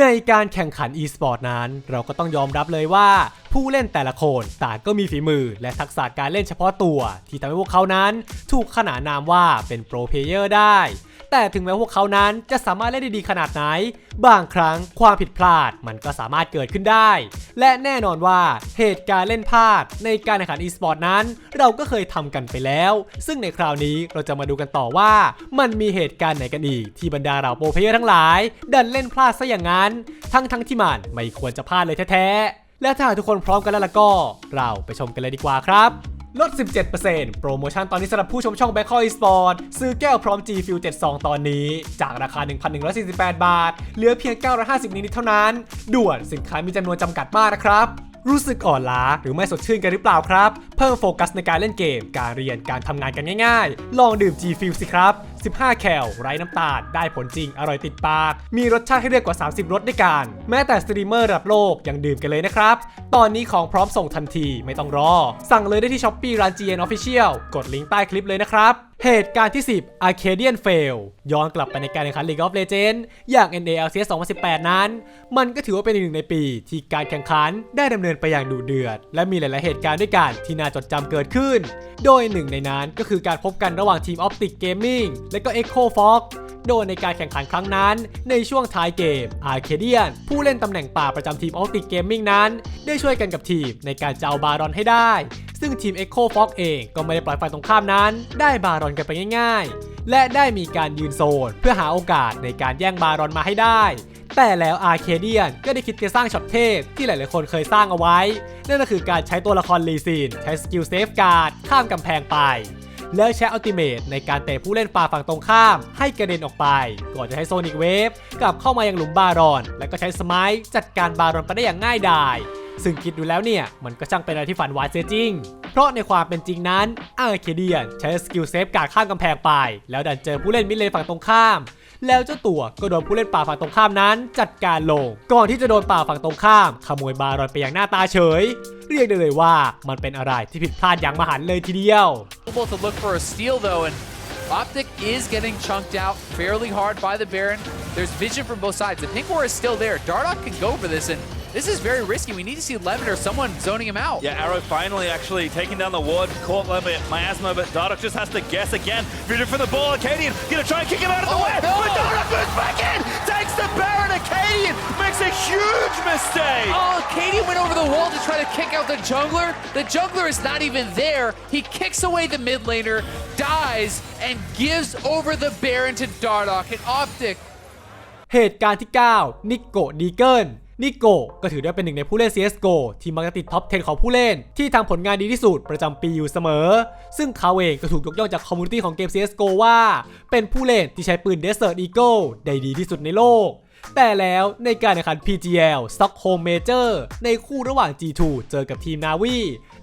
ในการแข่งขัน e-sport นั้น เราก็ต้องยอมรับเลยว่า ผู้เล่นแต่ละคนต่างก็มีฝีมือ และทักษะการเล่นเฉพาะตัว ที่ทำให้พวกเขานั้น ถูกขนานนามว่าเป็นโปรเพเยอร์ได้ แต่ถึงแม้พวกเขานั้นจะสามารถเล่นได้ดีขนาดไหน บางครั้งความผิดพลาดมันก็สามารถเกิดขึ้นได้ และแน่นอนว่าเหตุการณ์เล่นพลาดในการแข่งขัน e-sport นั้น เราก็เคยทำกันไปแล้ว ซึ่งในคราวนี้เราจะมาดูกันต่อว่า มันมีเหตุการณ์ไหนกันอีก ที่บรรดาเราโปรเพเยอร์ทั้งหลาย ดันเล่นพลาดซะอย่างนั้น ทั้งทั้งๆที่มันไม่ควรจะพลาดเลยแท้ๆและถ้าทุกคนพร้อมกันแล้วล่ะก็ เราไปชมกันเลยดีกว่าครับ ลด 17%โปรโมชั่นตอนนี้สำหรับผู้ชมช่อง b a c k อ l Esport ซื้อแก้วพร้อม G Fuel 72 ตอนนี้ จากราคา 1,148 บาท เหลือเพียง 950 นิดๆเท่านั้น ด่วนสินค้ามีจำนวนจำกัดมากนะครับรู้สึกอ่อนล้าหรือไม่สดชื่นกันหรือเปล่าครับ เพิ่มโฟกัสในการเล่นเกม การเรียนการทำงานกันง่ายๆ ลองดื่ม G Fuel สิครับ 15 แคลไร้น้ำตาล ได้ผลจริง อร่อยติดปาก มีรสชาติให้เลือกกว่า 30 รสด้วยกัน แม้แต่สตรีมเมอร์ระดับโลกยังดื่มกันเลยนะครับ ตอนนี้ของพร้อมส่งทันทีไม่ต้องรอ สั่งเลยได้ที่ Shopee ร้าน GN Official กดลิงก์ใต้คลิปเลยนะครับ เหตุการณ์ที่ 10 Arcadian Fail ย้อนกลับไปในการแข่งขัน League of Legends อย่าง NALCS 2018 นั้น มันก็ถือว่าเป็นอีกหนึ่งในปี ที่การแข่งขันได้ดำเนินไปอย่างดุเดือด และมีหลาย ๆ เหตุการณ์ด้วยกันที่น่าจดจำเกิดขึ้น โดยหนึ่งในนั้นก็คือการพบกันระหว่างทีม Optic Gaming และก็ Echo Fox โดยในการแข่งขันครั้งนั้น ในช่วงท้ายเกม Arcadian ผู้เล่นตำแหน่งป่าประจำทีม Optic Gaming นั้น ได้ช่วยกันกับทีมในการจะเอาบารอนให้ได้ ซึ่งทีม Echo Fox เองก็ไม่ได้ปล่อยฝ่ายตรงข้ามนั้น ได้บารอนกันไปง่าย ๆ และได้มีการยืนโซน เพื่อหาโอกาสในการแย่งบารอนมาให้ได้ แต่แล้วอาร์เคเดียนก็ได้คิดจะสร้างช็อตเทพที่หลายๆคนเคยสร้างเอาไว้ นั่นก็คือการใช้ตัวละครลีซินใช้สกิลเซฟการ์ดข้ามกำแพงไปแล้วใช้อัลติเมทในการเตะผู้เล่นป่าฝั่งตรงข้าม ให้กระเด็นออกไป ก่อนจะใช้โซนิกเวฟกลับเข้ามายังหลุมบารอน แล้วก็ใช้สมัยจัดการบารอนไปได้อย่างง่ายดาย ซึ่งคิดดูแล้วเนี่ย มันก็ช่างเป็นอะไรที่ฝันหวานเสียจริง เพราะในความเป็นจริงนั้นอาร์เคเดียนใช้สกิลเซฟการข้ามกำแพงไป แล้วดันเจอผู้เล่นมิเลนฝั่งตรงข้าม แล้วเจ้าตัวก็โดนผู้เล่นป่าฝั่งตรงข้ามนั้น จัดการลง ก่อนที่จะโดนป่าฝั่งตรงข้าม ขโมยบารอนไปอย่างหน้าตาเฉย เรียกได้เลยว่ามันเป็นอะไรที่ผิดพลาดอย่างมหันเลยทีเดียว to look for a steal though, and Optic is getting chunked out fairly hard by the Baron. There's vision from both sides. The pink war is still there. Dardoch can go for this, and this is very risky. We need to see Lemon or someone zoning him out. Yeah, Arrow finally actually taking down the ward, caught by Miasma, but Dardoch just has to guess again. Vision for the ball, Acadian gonna try and kick him out of the Oh, way, no! but Dardoch moves back in, takes the Baron, Acadian makes a huge mistake. Oh, Katie went over the wall to try to kick out the jungler. The jungler is not even there. He kicks away the mid laner, dies, and gives over the Baron to Dardoch. And Optic เหตุการณ์ที่ 9 นิโกดีเกิล นิโกก็ถือได้เป็นหนึ่งในผู้เล่น CSGO ที่มักจะติดท็อป 10 ของผู้เล่น ที่ทำผลงานดีที่สุดประจำปีอยู่เสมอ ซึ่งเขาเองก็ถูกยกย่องจากคอมมูนิตี้ของเกม CSGO ว่า เป็นผู้เล่นที่ใช้ปืน Desert Eagle ได้ดีที่สุดในโลก แต่แล้วในการแข่งขัน PGL Stockholm Major ในคู่ระหว่าง G2 เจอกับทีมนาวี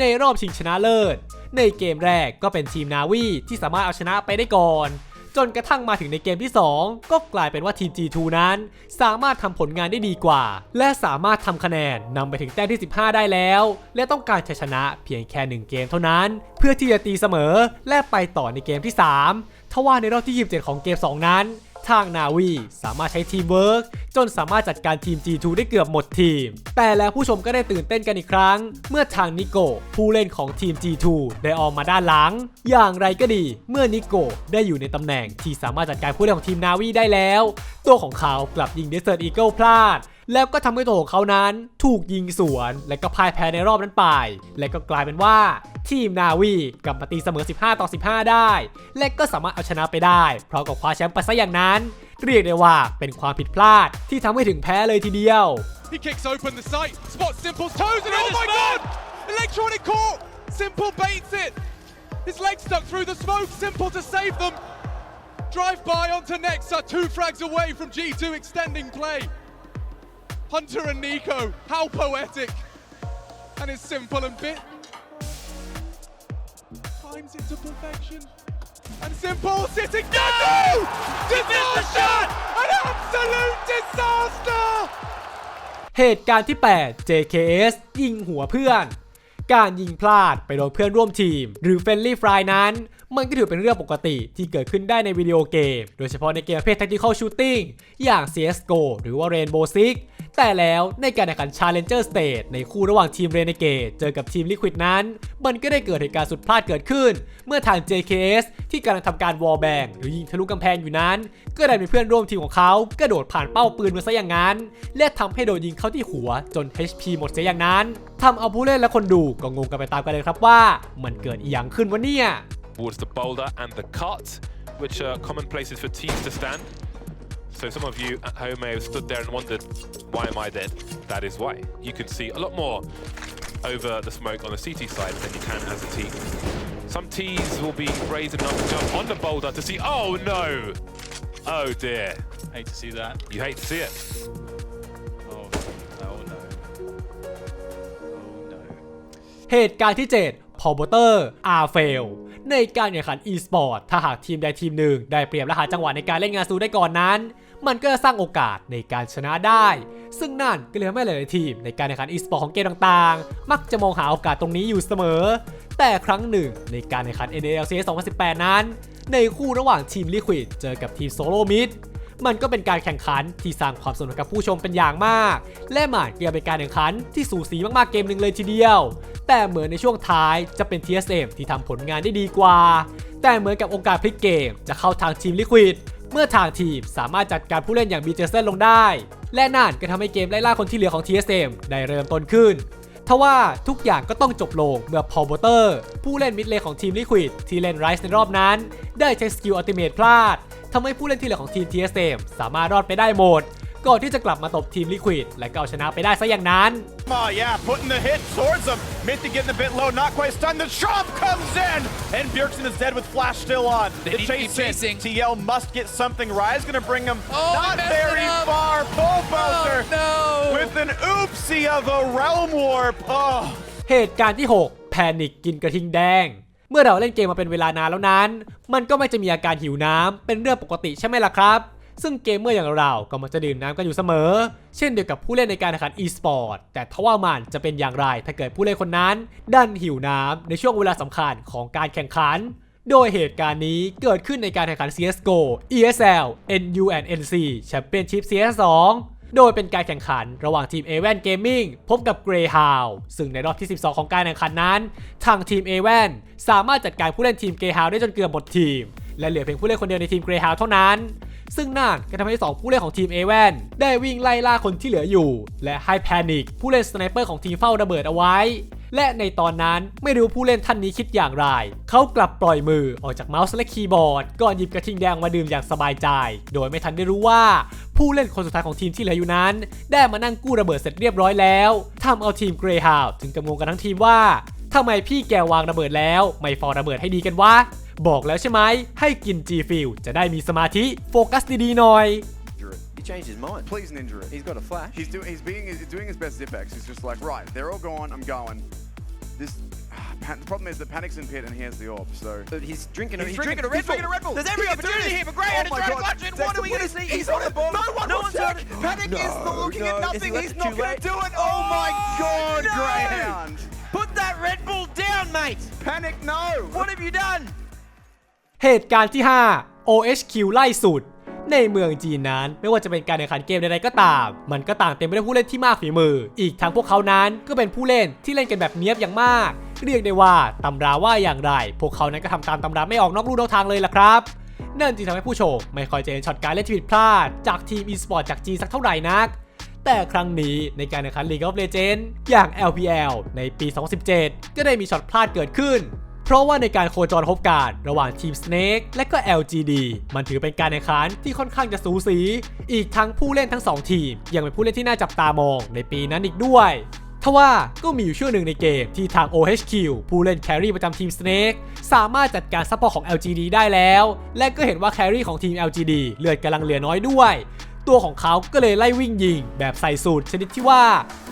ในรอบชิงชนะเลิศ ในเกมแรกก็เป็นทีมนาวีที่สามารถเอาชนะไปได้ก่อน จนกระทั่งมาถึงในเกมที่ 2 ก็กลายเป็นว่าทีม G2 นั้น สามารถทำผลงานได้ดีกว่า และสามารถทำคะแนนนำไปถึงแต้มที่ 15 ได้แล้ว และต้องการชัยชนะเพียงแค่ 1 เกมเท่านั้น เพื่อที่จะตีเสมอและไปต่อในเกมที่ 3 ทว่าในรอบที่ 27 ของเกม 2 นั้น ทางนาวีสามารถใช้ทีมเวิร์กจนสามารถจัดการทีม G2 ได้เกือบหมดทีม แต่แล้วผู้ชมก็ได้ตื่นเต้นกันอีกครั้ง เมื่อทางนิโกผู้เล่นของทีม G2 ได้ออกมาด้านหลัง อย่างไรก็ดี เมื่อนิโกได้อยู่ในตำแหน่งที่สามารถจัดการผู้เล่นของทีมนาวีได้แล้ว ตัวของเขากลับยิงเดสเซอร์อีเกิลพลาด แล้วก็ทำให้ตัวของเขานั้นถูกยิงสวน และก็พ่ายแพ้ในรอบนั้นไป และก็กลายเป็นว่าทีมนาวีกลับมาตีเสมอ 15 ต่อ 15 ได้ และก็สามารถเอาชนะไปได้พร้อมกับคว้าแชมป์ไปซะอย่างนั้น เรียกได้ว่าเป็นความผิดพลาดที่ทำให้ถึงแพ้เลยทีเดียว He kicks open the sight, spots Simple's toes, and oh my god! Electronic caught! Simple baits it! His leg stuck through the smoke, Simple to save them! Drive by onto Nexa, two frags away from G2 extending play. Hunter and Nico, how poetic! And it's Simple and Bit. Times it to perfection. And Simple sitting. No! no! Disaster! An absolute disaster! เหตุการณ์ที่ 8 JKS ยิงหัวเพื่อน การยิงพลาดไปโดนเพื่อนร่วมทีม หรือเฟนลี่ฟรายนั้น มันก็ถือเป็นเรื่องปกติที่เกิดขึ้นได้ในวิดีโอเกม โดยเฉพาะในเกมประเภท Tactical Shooting อย่าง CSGO หรือว่า Rainbow Six แต่แล้วในการแข่งขัน Challenger Stage ในคู่ระหว่างทีม Renegade เจอกับทีม Liquid นั้น มันก็ได้เกิดเหตุการณ์สุดพลาดเกิดขึ้น เมื่อทาง JKS ที่กำลังทำการ wall bang หรือยิงทะลุกำแพงอยู่นั้น ก็ได้มีเพื่อนร่วมทีมของเขากระโดดผ่านเป้าปืนมาซะอย่างนั้น และทำให้โดนยิงเข้าที่หัวจน HP หมดเสียอย่างนั้นทำเอาผู้เล่นและคนดูก็งงกันไปตามกันเลยครับว่า มันเกิดอีหยังขึ้นวะเนี่ย towards the boulder and the cut, which are common places for teams to stand. So some of you at home may have stood there and wondered, why am I dead? That is why. You can see a lot more over the smoke on the CT side than you can as a team. Some Ts will be brave enough to jump on the boulder to see, oh no! Oh dear. Hate to see that. You hate to see it. Oh, oh no. Oh no. เหตุการณ์ที่ 7 พอ b เตอร์อาเฟลในการแข่งขัน e-sport ถ้าหากทีมใดทีมหนึ่งได้เปรียบและหาจังหวะในการเล่นงานซูได้ก่อนนั้น มันก็จะสร้างโอกาสในการชนะได้ ซึ่งนั่นก็เลยทำให้หลายๆทีมในการแข่งขัน e-sport ของเกมต่างๆ มักจะมองหาโอกาสตรงนี้อยู่เสมอ แต่ครั้งหนึ่งในการแข่งขัน NALCS 2018 นั้น ในคู่ระหว่างทีม Liquid เจอกับทีม Solo Mid มันก็เป็นการแข่งขันที่สร้างความสนุกกับผู้ชมเป็นอย่างมาก และมันก็ยังเป็นการแข่งขันที่สูสีมากๆเกมหนึ่งเลยทีเดียว แต่เหมือนในช่วงท้ายจะเป็น TSM ที่ทำผลงานได้ดีกว่า แต่เหมือนกับโอกาสพลิกเกมจะเข้าทางทีมลิควิดเมื่อทางทีมสามารถจัดการผู้เล่นอย่างบีเจเซนลงได้ และนั่นก็ทำให้เกมไล่ล่าคนที่เหลือของ TSM ได้เริ่มต้นขึ้น ทว่าทุกอย่างก็ต้องจบลงเมื่อพอลโบเตอร์ ผู้เล่นมิดเลนของทีมลิควิดที่เล่นไรซ์ในรอบนั้น ได้ใช้สกิลอัลติเมทพลาดทำให้ผู้เล่นที่เหลือของทีม TSM สามารถรอดไปได้หมด ก่อนที่จะกลับมาตบทีมลิควิดและก็เอาชนะไปได้ซะอย่างนั้น Oh yeah, putting the hit towards him. Mithy getting a bit low, not quite stunned. The chop comes in, and Bjergsen is dead with flash still on. They the need to keep chase chasing. TL must get something. Rise gonna bring him Oh, he not messed it very up. far. Pole Bowser Oh, no. with an oopsie of a realm warp. Oh. เหตุการณ์ที่ 6 แพนิกกินกระทิงแดง เมื่อเราเล่นเกมมาเป็นเวลานานแล้วนั้น มันก็ไม่จะมีอาการหิวน้ำเป็นเรื่องปกติใช่ไหมล่ะครับ ซึ่งเกมเมอร์อย่างเราก็มักจะดื่มน้ำกันอยู่เสมอ เช่นเดียวกับผู้เล่นในการแข่งขัน e-sport แต่ทว่ามันจะเป็นอย่างไรถ้าเกิดผู้เล่นคนนั้น ดันหิวน้ำในช่วงเวลาสำคัญของการแข่งขัน โดยเหตุการณ์นี้เกิดขึ้นในการแข่งขัน CSGO ESL NUNC Championship CS2 โดยเป็นการแข่งขันระหว่างทีม a v a n Gaming พบกับ Greyhound ซึ่งในรอบที่ 12 ของการแข่งขันนั้น ทางทีม a v a n สามารถจัดการผู้เล่นทีม Greyhound ได้จนเกือบหมดทีม และเหลือเพียงผู้เล่นคนเดียวในทีม Greyhound เท่านั้น ซึ่งนั่นก็ทำให้2ผู้เล่นของทีม a v a n ได้วิ่งไล่ล่าคนที่เหลืออยู่ และให้ Panic ผู้เล่นสไนเปอร์ของทีมเฝ้าระเบิดเอาไว้ และในตอนนั้นไม่รู้ผู้เล่นท่านนี้คิดอย่างไร เขากลับปล่อยมือออกจากเมาส์และคีย์บอร์ด ก่อนหยิบกระทิงแดงมาดื่มอย่างสบายใจ โดยไม่ทันได้รู้ว่าผู้เล่นคนสุดท้ายของทีมที่เหลืออยู่นั้น ได้มานั่งกู้ระเบิดเสร็จเรียบร้อยแล้วทำเอาทีมเกรย์ฮาวถึงกับงงกันทั้งทีมว่าทำไมพี่แกวางระเบิดแล้ว ไม่ฟอระเบิดให้ดีกันวะ บอกแล้วใช่ไหม ให้กิน G f i l จะได้มีสมาธิโฟกัสดีๆหน่อย injure it. He changed his mind. Please ninja it. He's got a flash. He's doing. He's being. He's doing his best Zipex. He's just like, right, they're all gone. I'm going. This. Pan- the problem is that Panic's in pit and he has the orb. So But he's drinking. a, He's he's drinking, drinking- a Red he's drinking a Red Bull. There's every He can do opportunity this. here for Greyhound Oh to my try and God. clutch it. Dexter, What are we what going to is- see? he's He's on the ball. No one no will one's check. on it. Panic is No, looking no. at Is he nothing. left He's it not too going late? to do it. Oh my God, no. Greyhound. Put that Red Bull down, mate. Panic, no. What have you done? เหตุการณ์ที่ 5 OHQ ไล่สุด ในเมืองจีนนั้นไม่ว่าจะเป็นการแข่งขันเกมใดๆก็ตาม มันก็ต่างเต็มไปด้วยผู้เล่นที่มากฝีมือ อีกทั้งพวกเขานั้นก็เป็นผู้เล่นที่เล่นกันแบบเนี้ยบอย่างมาก เรียกได้ว่าตำราว่าอย่างไร พวกเขานั้นก็ทำตามตำราไม่ออกนอกลู่นอกทางเลยล่ะครับนั่นจึงทำให้ผู้ชมไม่ค่อยจะเห็นช็อตการเล่นที่ผิดพลาด จากทีม e-sport จากจีนสักเท่าไหร่นัก แต่ครั้งนี้ในการแข่งขัน League of Legends อย่าง LPL ในปี 2017 ก็ได้มีช็อตพลาดเกิดขึ้น เพราะว่าในการโคจรพบกันระหว่างทีม Snake และก็ LGD มันถือเป็นการแข่งขันที่ค่อนข้างจะสูสี อีกทั้งผู้เล่นทั้ง 2 ทีม ยังเป็นผู้เล่นที่น่าจับตามองในปีนั้นอีกด้วยทว่าก็มีอยู่ช่วงหนึ่งในเกมที่ทาง OHQ ผู้เล่นแครี่ประจำทีม Snake สามารถจัดการซัพพอร์ตของ LGD ได้แล้ว และก็เห็นว่าแครี่ของทีม LGD เลือดกำลังเหลือน้อยด้วย ตัวของเขาก็เลยไล่วิ่งยิง แบบใส่สูตรชนิดที่ว่า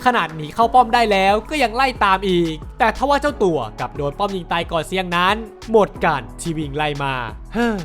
ขนาดหนีเข้าป้อมได้แล้วก็ยังไล่ตามอีก แต่ทว่าเจ้าตัวกับโดนป้อมยิงตายก่อนเสียงนั้น หมดกันที่วิ่งไล่มา เฮ้อ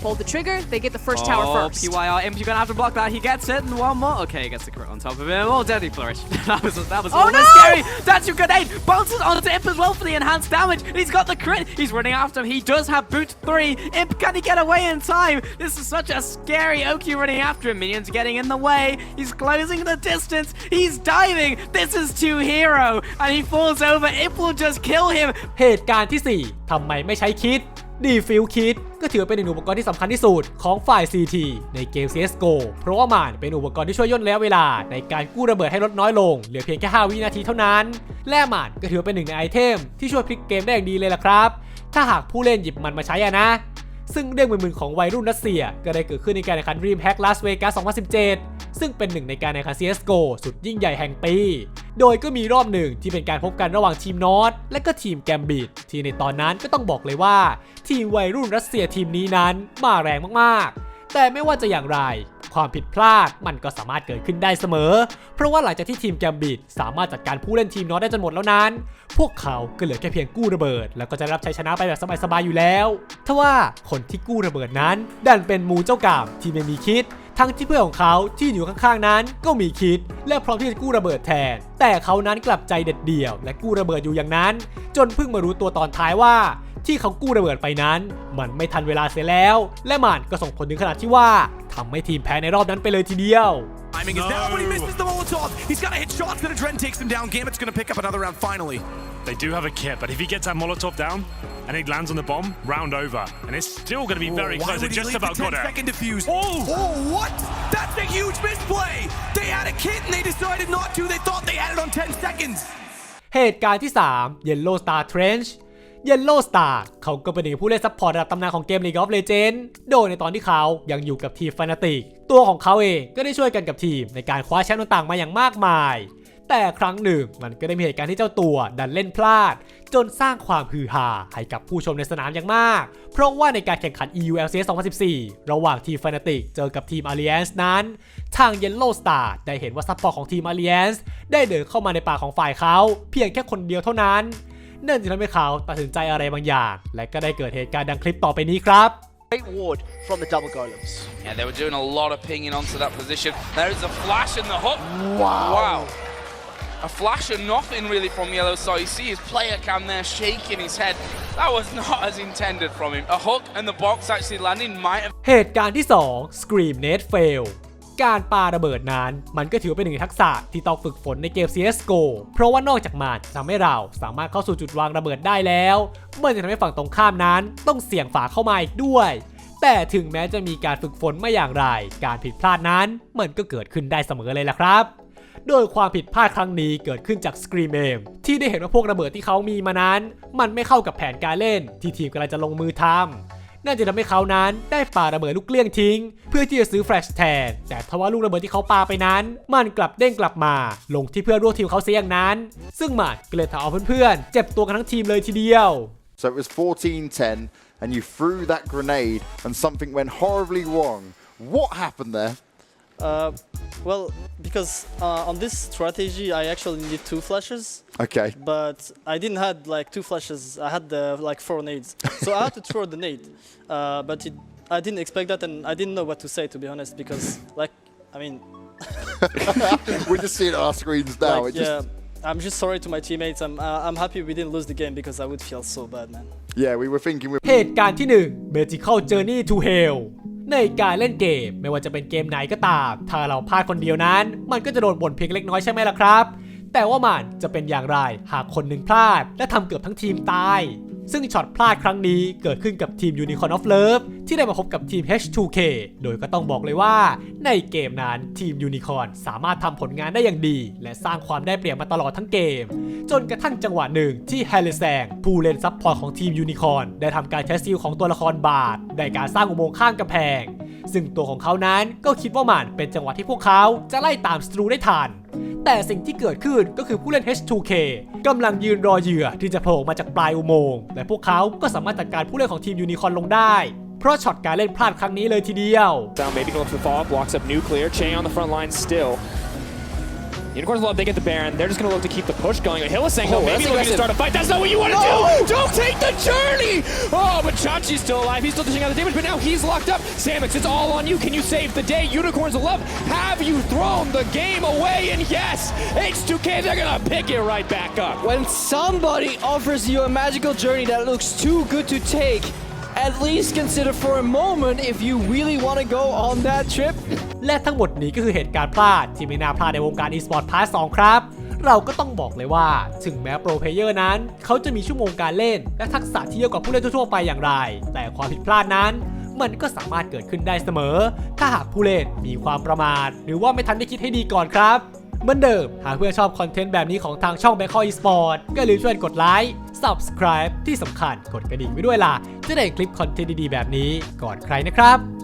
pull the trigger, they get the first tower oh, first. PYR Imp, you're gonna have to block that. He gets it, and one more. Okay, gets the crit on top of him. Oh, deadly flourish. that was that was Oh, a little bit no! scary. That's your grenade. Bounces onto Imp as well for the enhanced damage. And he's got the crit. He's running after him. He does have boot three. Imp, can he get away in time? This is such a scary Oki running after him. Minions getting in the way. He's closing the distance. He's diving. This is two hero, and he falls over. Imp will just kill him. เหตุการณ์ที่ 4ทำไมไม่ใช้คิด ดีฟิลคิดก็ถือเป็นหนึ่งอุปกรณ์ที่สำคัญที่สุดของฝ่าย CT ในเกม CSGO เพราะว่ามันเป็นอุปกรณ์ที่ช่วยย่นระยะเวลา ในการกู้ระเบิดให้ลดน้อยลง เหลือเพียงแค่ 5 วินาทีเท่านั้น และมันก็ถือเป็นหนึ่งในไอเทมที่ช่วยพลิกเกมได้อย่างดีเลยล่ะครับ ถ้าหากผู้เล่นหยิบมันมาใช้อะนะซึ่งเรื่องมึนๆของวัยรุ่นรัสเซีย ก็ได้เกิดขึ้นในการแข่งขัน Dream Hack Las Vegas 2017 ซึ่งเป็นหนึ่งในการแข่งขัน CSGO สุดยิ่งใหญ่แห่งปี โดยก็มีรอบหนึ่งที่เป็นการพบกันระหว่างทีมนอตและก็ทีมแกมบิดที่ในตอนนั้นก็ต้องบอกเลยว่า ทีมวัยรุ่นรัสเซียทีมนี้นั้นมาแรงมากๆ แต่ไม่ว่าจะอย่างไรความผิดพลาดมันก็สามารถเกิดขึ้นได้เสมอ เพราะว่าหลังจากที่ทีมแกมบิดสามารถจัดการผู้เล่นทีมนอตได้จนหมดแล้วนั้น พวกเขาก็เหลือแค่เพียงกู้ระเบิด แล้วก็จะรับชัยชนะไปแบบสบายๆอยู่แล้ว ทว่าคนที่กู้ระเบิดนั้น ดันเป็นมูเจ้ากามที่ไม่มีคิด ทั้งที่เพื่อนของเขาที่อยู่ข้างๆนั้นก็มีคิด และพร้อมที่จะกู้ระเบิดแทน แต่เขานั้นกลับใจเด็ดเดี่ยว และกู้ระเบิดอยู่อย่างนั้น จนเพิ่งมารู้ตัวตอนท้ายว่า ที่เขากู้ระเบิดไปนั้น มันไม่ทันเวลาเสียแล้ว และมันก็ส่งผลถึงขนาดที่ว่าทำให้ทีมแพ้ในรอบนั้นไปเลยทีเดียว Timing is now, but he misses the Molotov. He's got to hit shots, then Adren takes him down. Gambit's going to pick up another round finally. They do have a kit, but if he gets that Molotov down and it lands on the bomb, round over. And it's still going to be very Why close. They would he just leave about the 10 got it. second defuse? Oh! Oh, what? That's a huge misplay. They had a kit and they decided not to. They thought they had it on 10 seconds. เหตุการณ์ที่ 3 Yellow Star Trench Yellow Star เขาก็เป็นหนึ่งผู้เล่นซัพพอร์ตระดับตำนานของเกม League of Legends โดยในตอนที่เขายังอยู่กับทีม Fnatic ตัวของเขาเองก็ได้ช่วยกันกับทีมในการคว้าแชมป์ต่างๆมาอย่างมากมาย แต่ครั้งหนึ่งมันก็ได้มีเหตุการณ์ที่เจ้าตัวดันเล่นพลาด จนสร้างความฮือฮาให้กับผู้ชมในสนามอย่างมาก เพราะว่าในการแข่งขัน EU LCS 2014 ระหว่างทีม Fnatic เจอกับทีม Alliance นั้น ทาง Yellow Star ได้เห็นว่าซัพพอร์ตของทีม Alliance ได้เดินเข้ามาในป่าของฝ่ายเขา เพียงแค่คนเดียวเท่านั้น นั่นจึงทำให้เขาตัดสินใจอะไรบางอย่าง และก็ได้เกิดเหตุการณ์ดังคลิปต่อไปนี้ครับ Great ward from the double golems. Yeah, they were doing a lot of pinging onto that position. There is a flash in the hook. Wow. Wow. A flash and nothing really from Yellow Star. You see his player cam there shaking his head. That was not as intended from him. A hook and the box actually landing might have เหตุการณ์ที่ 2 Scream Net Fail การปาระเบิดนั้น มันก็ถือเป็นหนึ่งทักษะที่ต้องฝึกฝนในเกม CSGO เพราะว่านอกจากมันจะทำให้เราสามารถเข้าสู่จุดวางระเบิดได้แล้ว มันจะทำให้ฝั่งตรงข้ามนั้น ต้องเสี่ยงฝาเข้ามาอีกด้วย แต่ถึงแม้จะมีการฝึกฝนไม่อย่างไร การผิดพลาดนั้น มันก็เกิดขึ้นได้เสมอเลยล่ะครับโดยความผิดพลาดครั้งนี้เกิดขึ้นจาก Scream Aim ที่ได้เห็นว่าพวกระเบิดที่เขามีมานั้น มันไม่เข้ากับแผนการเล่นที่ทีมกำลังจะลงมือทำ น่าจะทำให้เขานั้นได้ปาระเบิดลูกเกลี้ยงทิ้ง เพื่อที่จะซื้อแฟลชแทน แต่ทว่าลูกระเบิดที่เขาปาไปนั้น มันกลับเด้งกลับมา ลงที่เพื่อนร่วมทีมเขาเสียอย่างนั้น ซึ่งมันก็เลยทำเอาเพื่อนๆเจ็บตัวกันทั้งทีมเลยทีเดียว So it was 14-10 and you threw that grenade and something went horribly wrong. What happened there? Uh, well, because uh, on this strategy, I actually need two flashes. Okay. But I didn't had like two flashes. I had the like four nades, so I had to throw the nade. Uh, but it, I didn't expect that, and I didn't know what to say to be honest. Because like, I mean, We're just seeing it on our screens now. like, it just, yeah, I'm just sorry to my teammates. I'm uh, I'm happy we didn't lose the game because I would feel so bad, man. yeah, we were thinking we เหตุการณ์ที่ 1 Magical Journey to Hell ในการเล่นเกม ไม่ว่าจะเป็นเกมไหนก็ตาม ถ้าเราพลาดคนเดียวนั้น มันก็จะโดนบ่นเพียงเล็กน้อยใช่ไหมล่ะครับ แต่ว่ามันจะเป็นอย่างไรหากคนหนึ่งพลาด และทำเกือบทั้งทีมตาย ซึ่งช็อตพลาดครั้งนี้เกิดขึ้นกับทีม Unicorn of Love ที่ได้มาพบกับทีม H2K โดยก็ต้องบอกเลยว่า ในเกมนั้นทีม Unicorn สามารถทำผลงานได้อย่างดี และสร้างความได้เปรียบมาตลอดทั้งเกม จนกระทั่งจังหวะหนึ่งที่แฮร์ริแซงผู้เล่นซับพอร์ตของทีม Unicorn ได้ทำการใช้สกิลของตัวละครบาทในการสร้างอุโมงค์ข้ามกำแพง ซึ่งตัวของเขานั้นก็คิดว่ามันเป็นจังหวะที่พวกเขาจะไล่ตามสตรูได้ทัน แต่สิ่งที่เกิดขึ้นก็คือผู้เล่น H2K กำลังยืนรอเหยื่อที่จะโผล่มาจากปลายอุโมงค์และพวกเขาก็สามารถจัดการผู้เล่นของทีมยูนิคอร์นลงได้ เพราะช็อตการเล่นพลาดครั้งนี้เลยทีเดียว maybe going for far blocks up nuclear. Che on the front line still. Unicorns love, they get the Baron. They're just going to look to keep the push going. Hylissang, Oh, oh though, maybe looking to start a fight. That's not what you want to No! do! Don't take the journey! Oh, but Chachi's still alive. He's still dishing out the damage, but now he's locked up. Samix, it's all on you. Can you save the day? Unicorns of love, have you thrown the game away? And yes, H2K, they're going to pick it right back up. When somebody offers you a magical journey that looks too good to take, at least consider for a moment if you really want to go on that trip. และทั้งหมดนี้ก็คือเหตุการณ์พลาดที่ไม่น่าพลาดในวงการ e-sport พาร์ท2ครับ เราก็ต้องบอกเลยว่า ถึงแม้โปรเพลเยอร์นั้น เขาจะมีชั่วโมงการเล่น และทักษะที่เยอะกว่าผู้เล่นทั่วๆไปอย่างไร แต่ความผิดพลาดนั้นมันก็สามารถเกิดขึ้นได้เสมอ ถ้าหากผู้เล่นมีความประมาท หรือว่าไม่ทันได้คิดให้ดีก่อนครับ เหมือนเดิม หากเพื่อนชอบคอนเทนต์แบบนี้ของทางช่อง b a n k o k Esport ก็อย่าลืมช่วยกดไลค์ Subscribe ที่สำคัญกดกระดิ่งไว้ด้วยล่ะ จะได้คลิปคอนเทนต์ดีๆ แบบนี้ก่อนใครนะครับ